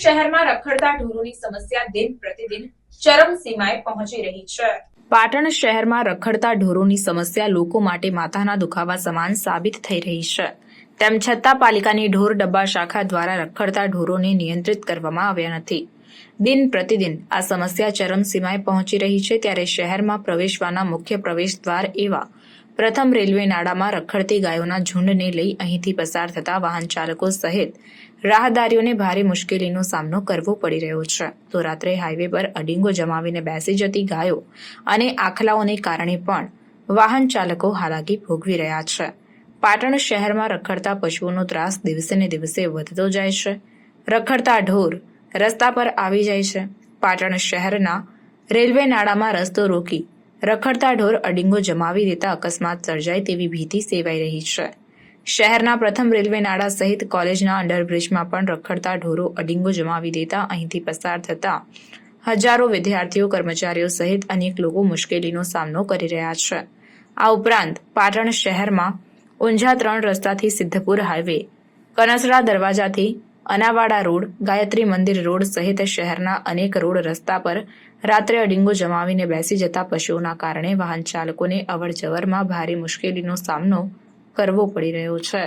શહેરમાં રખડતા ઢોરોની સમસ્યા દિન પ્રતિદિન ચરમસીમાએ પહોંચી રહી છે. પાટણ શહેરમાં રખડતા ઢોરોની સમસ્યા લોકો માટે માથાના દુખાવા સમાન સાબિત થઈ રહી છે. તેમ છતાં પાલિકાની ઢોર ડબ્બા શાખા દ્વારા રખડતા ઢોરોને નિયંત્રિત કરવામાં આવ્યા નથી. દિન પ્રતિદિન આ સમસ્યા ચરમસીમાએ પહોંચી રહી છે ત્યારે શહેરમાં પ્રવેશવાના મુખ્ય પ્રવેશ દ્વાર એવા પ્રથમ રેલવે નાળામાં રખડતી ગાયોના ઝુંડને લઈ અહીંથી પસાર થતા વાહન ચાલકો સહિત રાહદારીઓને ભારે મુશ્કેલીનો સામનો કરવો પડી રહ્યો છે. તો રાત્રે હાઈવે પર અડીંગો જમાવીને બેસી જતી ગાયો અને આખલાઓને કારણે પણ વાહન ચાલકો હાલાકી ભોગવી રહ્યા છે. પાટણ શહેરમાં રખડતા પશુઓનો ત્રાસ દિવસે ને દિવસે વધતો જાય છે. રખડતા ઢોર રસ્તા પર આવી જાય છે. પાટણ શહેરના રેલવે નાળામાં રસ્તો રોકી રખડતા ઢોર અડીંગો જમાવી દેતા અકસ્માત સર્જાય તેવી ભીતિ સેવાઈ રહી છે. શહેરના પ્રથમ રેલવે નાળા સહિત કોલેજના અંડરબ્રિજમાં પણ રખડતા ઢોરો અડીંગો જમાવી દેતા અહીંથી પસાર થતા હજારો વિદ્યાર્થીઓ, કર્મચારીઓ સહિત અનેક લોકો મુશ્કેલીનો સામનો કરી રહ્યા છે. આ ઉપરાંત પાટણ શહેરમાં ઊંઝા ત્રણ રસ્તાથી સિદ્ધપુર હાઈવે, કનસરા દરવાજાથી અનાવાડા રોડ, ગાયત્રી મંદિર રોડ સહિત શહેરના અનેક રોડ રસ્તા પર રાત્રે અડીંગો જમાવીને બેસી જતા પશુઓના કારણે વાહન ચાલકોને અવરજવરમાં ભારે મુશ્કેલીનો સામનો કરવો પડી રહ્યો છે.